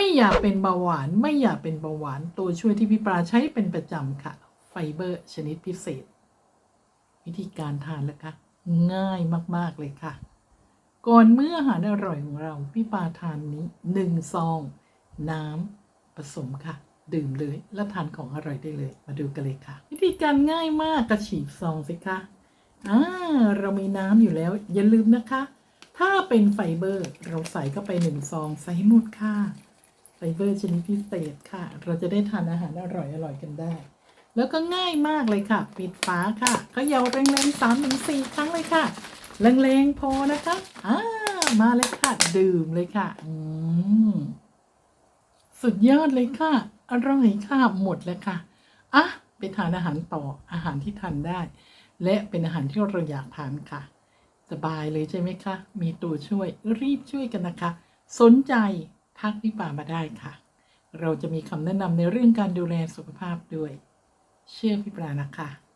ไม่อยากเป็นเบาหวาน ไม่อยากเป็นเบาหวาน ตัวช่วยที่พี่ปลาใช้เป็นประจำค่ะ ไฟเบอร์ชนิดพิเศษ วิธีการทานละคะ ง่ายมากๆเลยค่ะ ก่อนเมื้ออาหารอร่อยของเรา พี่ปลาทานนี้หนึ่งซอง น้ำผสมค่ะ ดื่มเลยแล้วทานของอร่อยได้เลย มาดูกันเลยค่ะ วิธีการง่ายมากกระฉีกซองสิคะอ่าเรามีน้ำอยู่แล้ว อย่าลืมนะคะ ถ้าเป็นไฟเบอร์ เราใส่เข้าไปหนึ่งซองใส่ให้หมดค่ะ ไฟเบอร์ชนิดพิเศษค่ะ เราจะได้ทานอาหารอร่อยอร่อยกันได้ แล้วก็ง่ายมากเลยค่ะ ปิดฝาค่ะเขย่าแรงๆสามถึงสี่ครั้งเลยค่ะแรงๆพอนะคะอ่ามาเลยค่ะ ดื่มเลยค่ะ อืมสุดยอดเลยค่ะ อร่อยค่ะหมดแล้วค่ะอะไปทานอาหารต่ออาหารที่ทานได้ และเป็นอาหารที่เราอยากทานค่ะ สบายเลยใช่ไหมคะ มีตัวช่วยรีบช่วยกันนะคะ สนใจ ทักพี่ป่ามาได้ค่ะ เราจะมีคำแนะนำในเรื่องการดูแลสุขภาพด้วย เชื่อพี่ปลานะคะ